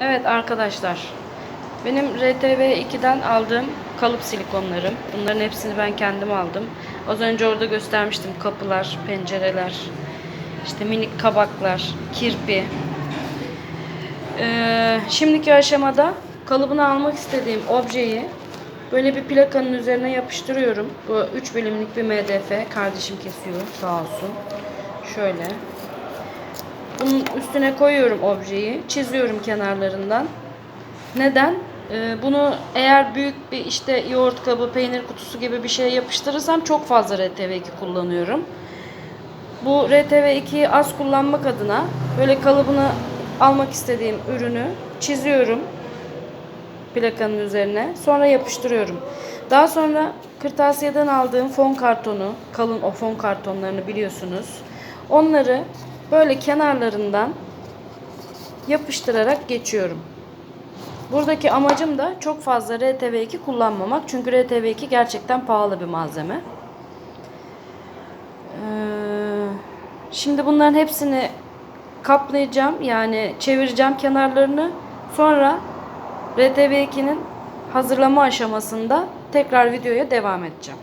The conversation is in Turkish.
Evet arkadaşlar. Benim RTV2'den aldığım kalıp silikonlarım. Bunların hepsini ben kendim aldım. Az önce orada göstermiştim kapılar, pencereler, işte minik kabaklar, kirpi. Ee, şimdiki aşamada kalıbını almak istediğim objeyi böyle bir plakanın üzerine yapıştırıyorum. Bu 3 bilimlik bir MDF. Kardeşim kesiyor sağ olsun. Şöyle. Bunun üstüne koyuyorum objeyi. Çiziyorum kenarlarından. Neden? Ee, bunu eğer büyük bir işte yoğurt kabı, peynir kutusu gibi bir şey yapıştırırsam çok fazla RTV2 kullanıyorum. Bu RTV2'yi az kullanmak adına böyle kalıbını almak istediğim ürünü çiziyorum plakanın üzerine. Sonra yapıştırıyorum. Daha sonra kırtasiyeden aldığım fon kartonu, kalın o fon kartonlarını biliyorsunuz. Onları böyle kenarlarından yapıştırarak geçiyorum. Buradaki amacım da çok fazla RTV2 kullanmamak. Çünkü RTV2 gerçekten pahalı bir malzeme. Ee, şimdi bunların hepsini kaplayacağım. Yani çevireceğim kenarlarını. Sonra RTV2'nin hazırlama aşamasında tekrar videoya devam edeceğim.